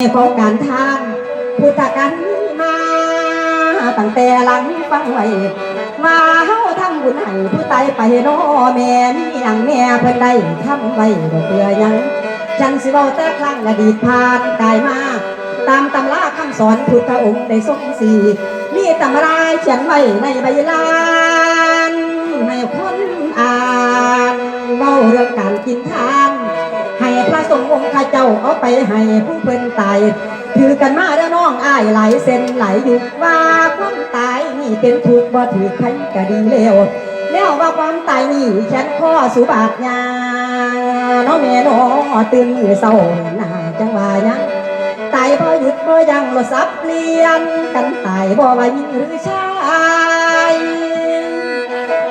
ของการทานพุทธกันมาตั้งแต่หลังฟังไว้ว่าเฮาทำบุญให้ผู้ตายไปเน้อแม่มีหยังแม่เพิ่นได้ทำไว้ดอกเพื่อยังฉันสิเว้าแต่ครั้งอดีตผ่านกายมา ตามตำราคำสอนพุทธองค์ได้ทรงสีมีตำราเขียนไว้ในใบลา ข้าเจ้าเอาไปให้ผู้เพิ่นตายถือกันมาเด้อน้องอ้ายไหลายเส้นไหลายอยู่ว่าความตายนี่เป็นทุกข์บ่ถือใครก็ดีแล้วแล้วว่าความตายนี่ฉันข้อสุบาทยาน้องแม่น้อตื่นมือเศร้าหน้าจังว่ายังตายบ่หยุดบ่ยังรถสับเปลี่ยนกันตายบ่ว่าหญิงหรือชาย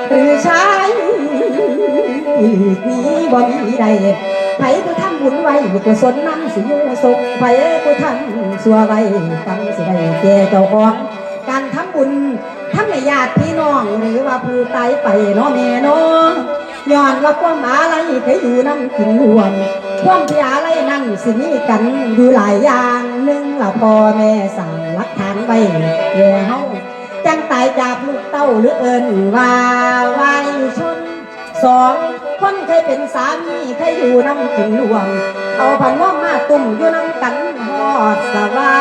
หรือชายนี้บ่มีใดไผผู้ท บุญไว้กุศลนั้นสิยู่สุขไผผู้ทำสัวไว้กรรมสิได้แก่เจ้าของ การทำบุญทำให้ญาติพี่น้องหรือว่าผู้ตายไปเนาะแม่เนาะย้อนว่าความอะไรเคยอยู่น้ำกินรวมความที่อะไรนั่นสิมีกันอยู่หลายอย่างหนึ่งเราพ่อแม่สั่งหลักฐานไว้แก่เฮาจังตายจากลูกเต้าหรือเอิญว่าไว้ชนสอง คนเคยเป็นสามีเคยอยู่น้ำกินรวมเอาพันว่ามาตุ่มอยู่น้ำกันหอดสวา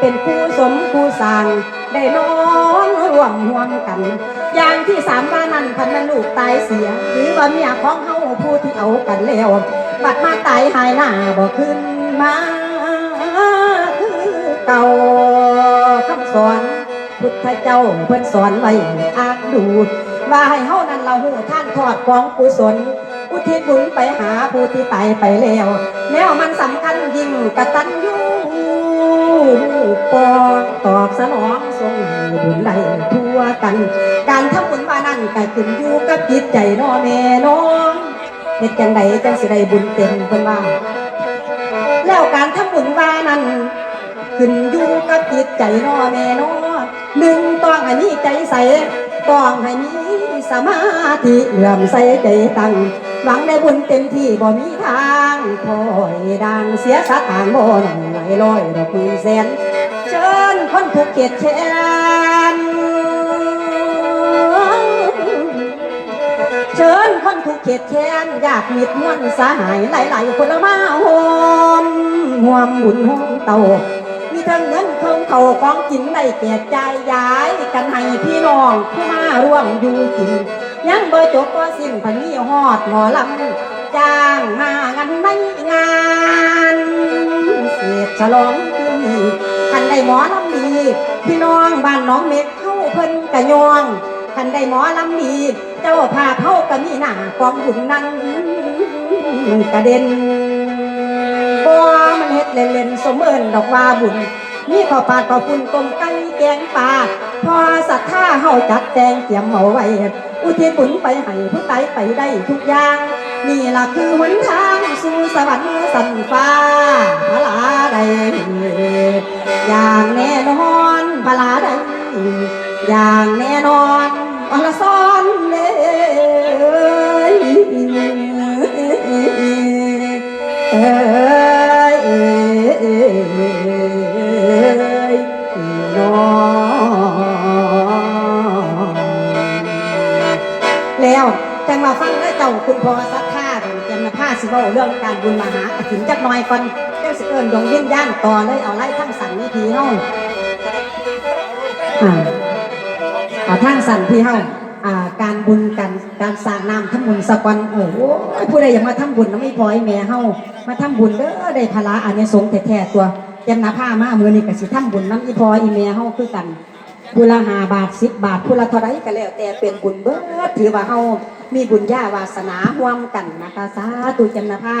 เป็นคู่สมคู่สร้างได้นอนร่วมห่วมกัน อย่างที่สามว่านั้นพันแม่ลูกตายเสีย หรือว่าเมียของเฮาผู้ที่เอากันแล้วบัดมาตายหายหน้าบ่ขึ้นมาคือเก่าคำสอนพุทธเจ้าเพิ่นสอนไว้อ่านดู ว่าให้เฮานั้นเราหูท่านทอดของกุศลอุทิศบุญไปหาผู้ที่ตายไปแล้วแล้วมันสำคัญยิ่งกตัญญูปองตอบสนองทรงบุญได้ทั่วกัน การทำบุญว่านั่นก็ขึ้นอยู่กับจิตใจน้อแม่น้องเฮ็ดจังใดจังสิได้บุญเต็มเพิ่นว่าแล้วการทำบุญว่านั้นขึ้นอยู่กับจิตใจน้อแม่น้อหนึ่งต้องให้มีใจใส ต้องให้มีสมาธิเหลื่อมใสใจตั้งหวังได้บุญเต็มที่บ่มีทางคอยดังเสียสตางค์บ่หน่อยไหลลอยดอกมือแสนเชิญคนถูกเกียดแค้นเชิญคนถูกเกียดแค้นอยากมิดมวนสหายหลายๆคนละมาโฮมหวมบุญหองเต่า มีทั้งเงินเพิ่งเขาของกินได้แจกจ่ายย้ายกันให้พี่น้องผู้มาร่วมอยู่กิน ยังเบอร์จบก็สิ้นพันมีฮอดหมอลำจ้างมากันในงานเสียฉลองคืนนี้คันได้หมอลำดีพี่น้องบ้านน้องเม็ดเข้าเพิ่นกะยองคันได้หมอลำดีเจ้าพาเฮากะมีหน้ากองบุญนั้นกระเด็น เฮ็ดเล่นๆสมเอิญดอกว่าบุญมีข้าวปลาข้าวปุ้นต้มไก่แกงปลาพอศรัทธาเฮาจัดแจงเตรียมเอาไว้อุทิศบุญไปให้ผู้ตายไปได้ทุกอย่าง นี่ล่ะคือหนทางสู่สวรรค์สันฟ้าพระลาใดอย่างแน่นอนพลาใดอย่างแน่นอนอรซ้อนเลย เรื่องการบุญมหากฐินจักหน่อยก่อนเจ้าสิเอิ้นดวงวิญญาณต่อเลยเอาไล่ทั้งสันวิธีเฮาอ่าเอาทางสันที่เฮาอ่าการบุญการการสร้างน้ำทำบุญสะกวันเออโอ้ผู้ใดอยากมาทำบุญนะไม่พอให้แม่เฮามาทำบุญเด้อได้พละอันนี้สงส์แท้ๆตัวเจำนาผ้ามามือนี่ก็สิทำบุญน้ำอีพออีแม่เฮาคือกันผู้ละหาบาทสิบบาทผู้ละเท่าไรก็แล้วแต่เป็นบุญเบิดถือว่าเฮา มีบุญญาวาสนาร่วมกันนะคะสาธุจำนาผ้า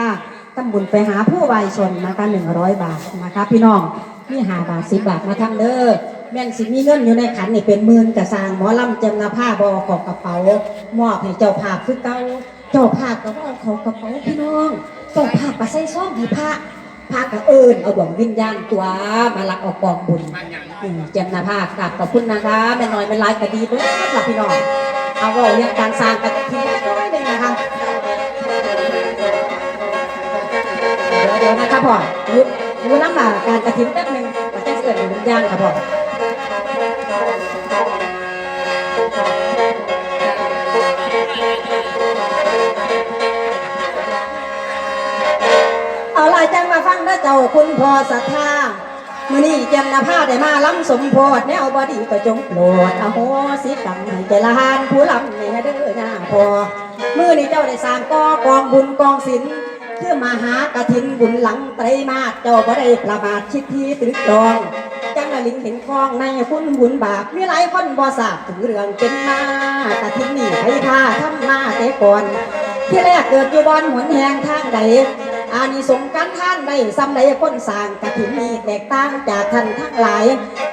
ทำบุญไปหาผู้วายชนนะคะหนึ่งร้อยบาทนะคะ พี่น้องมีหาบาทสิบบาทมาทำเด้อแม่นสิมีเงินอยู่ในขันนี่เป็นหมื่นกระสางหมอลำจำนาผ้าบอของกระเป๋ามอบให้เจ้าภาพคือเก่าเจ้าภาพก็ว่าของกระเป๋าพี่น้องเจ้าภาพก็ใส่ซ่องให้พระพระก็เอิญเอาดวงวิญญาณตัวมาลักเอากองบุญอืมจำนาผ้ากราบขอบคุณนะคะแม่น้อยเป็นลายก็ดีเด้วยหลับพี่น้อง เอาเว่าเรื่องการสร้างกันทีละน้อยหนึ่งนะคะเดี๋ยวนะคะพ่อยุยุน้ำมาการกระถิ่นแป๊บหนึงก็จะเกิดเป็นย่างค่ะพ่อเอาล่ะจังมาฟังนะเจ้าคุณพ่อศรัทธา มื่อนี้เจยมนาผ้าได้มาล้ำสมโพธแนวบอดีก็จงโปรดอโหสิกรรมให้แก่ละหานผู้ลำในเด้อหน้าพอมื่อนี้เจ้าได้สร้างกอกองบุญกองศิลคือมหากฐินบุญหลังไตรมาสเจ้าบ่ได้ประมาทชิดที่ตรึกตรอง จังละลิงเห็นคลองในคุณบุญบาปมีหลายคนบ่ทราบถึงเรื่องเป็นมากฐินนี่ใครพาทำมาแต่ก่อน ที่แรกเกิดอยู่บอนหนแหงทางใด อานิสงส์การท่านได้ซ้ำใดคนสางกฐินนี้แตกต่างจากท่านทั้งหลาย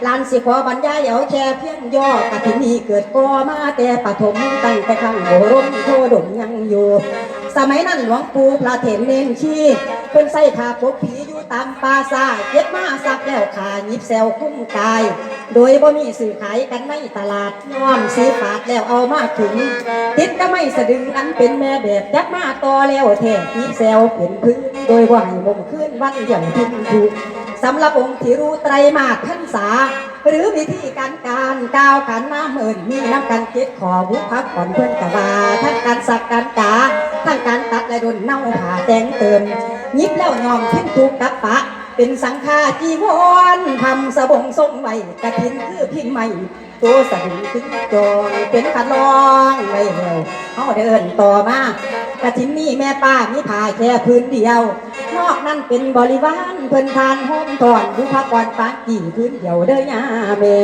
ลานสิขอบรรยายเอาแค่เพียงย่อกฐินนี้เกิดก่อมาแต่ปฐมตั้งแต่ครั้งโบรมโทดมยังอยู่สมัยนั้นหลวงปู่พระเถรเนนชีเพิ่นใส่ผ้าปกผีอยู่ตามป่าซาเย็บมาซักแล้วขายิบแซวคุ้มกาย โดยบ่มีสื่อขายกันในตลาดน้อมสีฝาดแล้วเอามาถึงติดก็ไม่สะดึงนั้นเป็นแม่แบบยักมาต่อแล้วแท้หยิบแซวเป็นพื้นโดยว่าให้บ่มขึ้นวันอย่างพิมถูกสำหรับองค์ที่รู้ไตรมาสพรรษาหรือวิธีการการก้าวขันน้ำเอินมีน้ำกันเก็ดขอบุพักผ่อนเพื่อนกะวาทั้งการสักการกาทั้งการตัดและดนเน่าผ่าแตงเติมยิบแล้วยอมพิมพ์ถูกกับปะ เป็นสังฆาจีวรทำสบงทรงไว้กระถินคือพิมใหม่ตัวสะดึงถึงจองเป็นขัดลองไว้แล้วเขาเดินต่อมากระถินนี่แม่ป้ามีผ่าแค่พื้นเดียวนอกนั้นเป็นบริวารเพิ่นทานห้องถอนผู้พักวันปางกี่พื้นเดียวเด้อยาแม่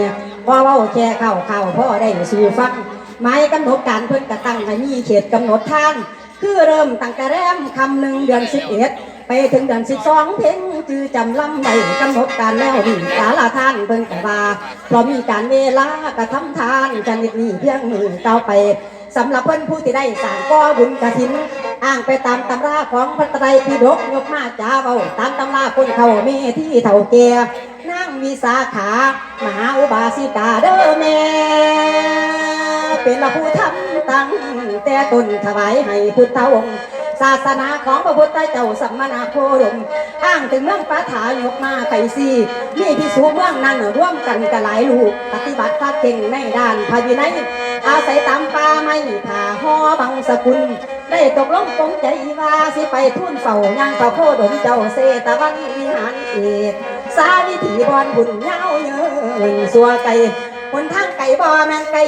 พอเว้าแค่เข้าเข้าพ่อได้สู่ฟังไม้กำหนดการเพิ่นกระตั้งให้มีเขตกำหนดท่าน คือเริ่มตั้งแต่แรมคำหนึ่งเดือนสิบเอ็ดไปถึงเดือนสิบสองเพ่ง คือจำลำใบกำหนดการแล้วนี่สาลาท่านเพิ่นกว่าเพราะมีการเวลากระทำทานชนิดนี้เพียงมือเก้าไปสำหรับเพิ่นผู้ที่ได้สางก่อบุญกระถิน อ้างไปตามตำราของพระไตรปิฎกยกมาจ้าเบาตามตำราคนเขาเมที่เท่าแก่นางวิสาขามหาอุบาสิกาเด้อแม่เป็นละผู้ทำตั้งแต่ตนถวายให้พุทธองค์ ศาสนาของพระพุทธเจ้าสัมมานาโคดมอ้างถึงเมืองปาถายกมาไข่ซีมีพิสูจเมืองนั้นร่วมกันกับหลายลูกปฏิบัติภาคเก่งในด้านภายในอาศัยตามป่าไม้ผ่าห่อบังสกุล ได้ตกลงปงใจว่าสิไปทุ่นเฝ้ายังพระโคดมเจ้าเสตวันวิหารเอกสาวิถีบอนบุญเย้าเยินสัวไก่ หนทางไก่บ่แมนไก่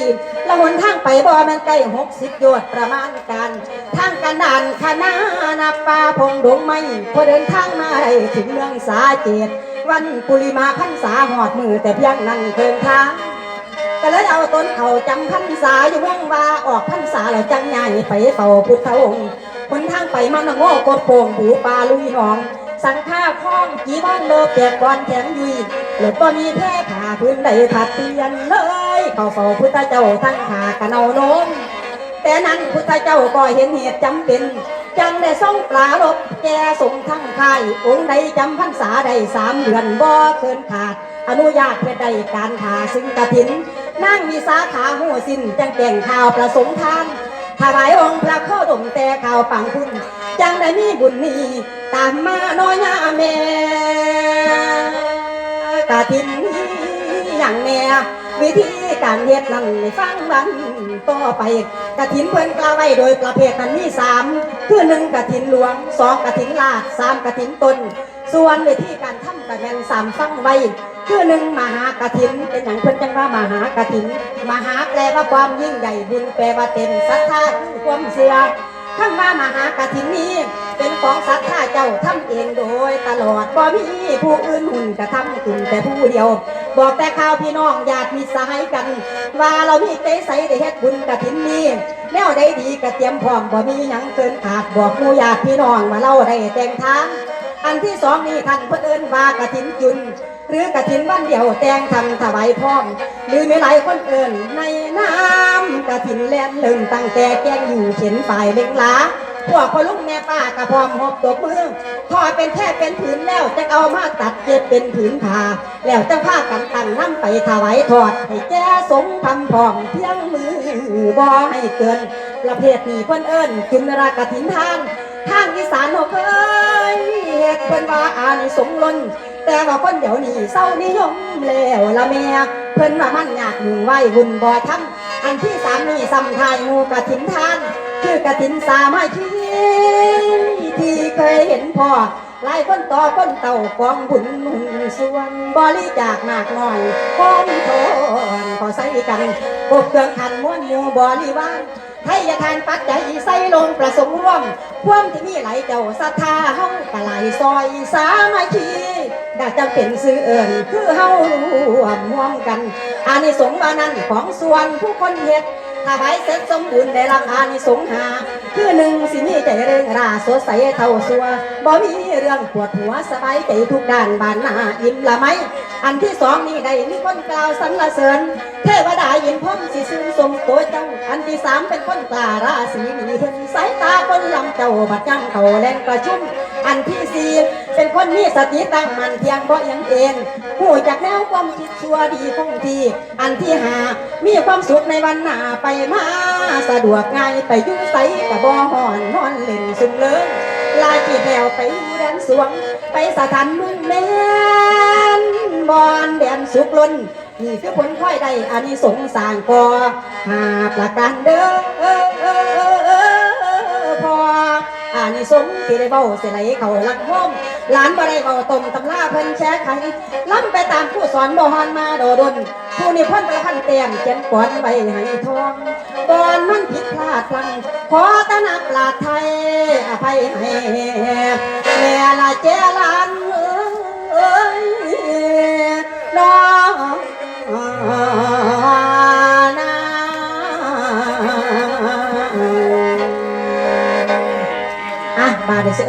และหนทางไปบ่แมนไก่หกสิบโยชน์ประมาณกันทางกันดานคณะนับป่าพงดงไม้พอเดินทางมาได้ถึงเมืองสาเจดวันปุริมาพันษาหอดมือแต่เพียงนั้นเพิ่งทางก็เลยเอาต้นเขาจำพรรษาอยู่ว่องว่าออกพรรษาแล้วจังใหญ่ไปเฝ้าพุทธองค์คนทางไปมันโง่กดโป่งหูปลาลุยหนอง สังฆาคล้องกีวันโลเปียกก่อนแข็งยุยหลุดก็มีแค่ขาพื้นใดผัดเปลี่ยนเลยเขาเฝ้าพุทธเจ้าทั้งขากันเอาโน้มแต่นั้นพุทธเจ้าก็เห็นเหตุจำเป็นจังได้ส่งปลารบแกส่งทั้งค่ายองค์ใดจำพรรษาได้สามเดือนบ่เกินขาดอนุญาตเพื่อได้การหาซึ่งกระถินนั่งมีสาขาหัวสิ้นจังแก่งข่าวประสงค์ทานถวายองค์พระโคดมแต่ข่าวปังคุณ จังได้มีบุญนี้ตามมาน้อยยาแม่กระถินอย่างแน่วิธีการเฮ็ดนั้นให้ฟังวันต่อไปกระถินเพิ่นกล่าวไว้โดยประเภทนั้นมีสามคือหนึ่งกระถินหลวงสองกระถินลาดสามกระถินตน ส่วนวิธีการทำกระแมนสามฟังไว้คือหนึ่งมหากฐินเป็นอย่างเพิ่นจังว่ามหากฐิน มหาแปลว่าความยิ่งใหญ่บุญแปลว่าเต็มศรัทธาคือความเสื่อ คำว่ามหากฐินนี้ เป็นของศรัทธาเจ้าทำเองโดยตลอดบ่มีผู้อื่นหุ่นกระทำคุณแต่ผู้เดียว บอกแต่ข่าวพี่น้องญาติมิตรสหายกัน ว่าเรามีใจใสได้เฮ็ดบุญกฐินนี้แนวใดดีกระเตรียมพร้อมบ่มีหยังเกินขาดบอกหมู่ญาติพี่น้องมาเล่าได้แต่งทางอันที่สองนี่ท่านเพื่อนว่ากระถินจุน หรือกระถินวันเดียวแตงทำถวายพร้อม หรือมีหลายคนเอินในน้ำกระถินแล่นเริ่มตั้งแต่แกงอยู่เข็นฝ่ายเล็งหลาพวกพ่อลุงแม่ป้ากระพร้อมหอบตบมือทอเป็นแท่เป็นผืนแล้วจะเอามาตัดเย็บเป็นผืนผ้าแล้วจะผ้ากันตั้งน้ำไปถวายทอดให้แก่สงทำพร้อมเพียงมือบ่ให้เกินประเภทนี้เพิ่นเอิญจุนรากระถินทานทางอีสานเฮาเคยเหตุเพิ่นว่าอานิสงล้น แต่ว่าคนเดี๋ยวนี้เศร้านิยมแล้วละแม่เพิ่นว่ามันอยากหนึ่งไหววุ่นบ่ทำอันที่สามนี่ซ้ำทายหมูกระถินทาน คือกระถินสามัคคีที่เคยเห็นพ่อลายคนต่อคนเต่ากองบุญหุ่นส่วนบริจาคมากน้อยพ้อนทนพอใส่กันกบเครื่องขันม้วนมู่บริวารไทยทานปัจจัยใส่ลงประสงค์ร่วมควมที่มีไหลเจ้าศรัทธาเฮากะไหลซอยสามัคคี ได้จำเป็นซื้อเอิญคือเฮารวมร่วมกันอานิสงส์ว่านั้นของส่วนผู้คนเฮ็ดถ้าไว้เสร็จสมบูรณ์ได้รับอานิสงส์หา คือหนึ่งสิมีใจเริงราสดใสเท่าสัวบ่มีเรื่องปวดหัวสบายใจทุกด้านบานหน้าอิ่มละไหม อันที่สองนี่ได้มีคนกล่าวสรรเสริญ เทวดายินพร้อมสิซึ่งสมตัวเจ้า อันที่สามเป็นคนกล้าราศีนี้เพิ่นสายตาคนลำเจ้าบัดยังเขาแลนประชุม อันที่สี่เป็นคนมีสติตั้งมันเพียงบ่ยังเองผู้จากแนวความคิดชั่วดีคงทีอันที่ห้ามีความสุขในวันหน้าไปมาสะดวกง่ายไปอยุ่งใสกับบ่ห่อนนอนเล่นสุมเลิงลาจีแถวไปอยู่แดนสวง ไปสถานมืองแมนบอนแดนสุกล้นนี่คือผลค่อยได้อานิสงส์สางก่อหาประการเด้อ อานิสงส์ที่ได้เบ้าเสียไหลเขาหลักห้อมหลานบ่ได้เบาต้มตำลาเพิ่นแช่ไข่ล้ำไปตามผู้สอนบ่ฮอนมาโดดนผู้นิพนธ์ประพันธ์เต็มเขียนก่อนไว้ให้ทองก่อนมันผิดพลาดพลังขอตะนับปลาดไทยอภัยให้แม่ละเจ้าลานเอ้ยน้อง อะบา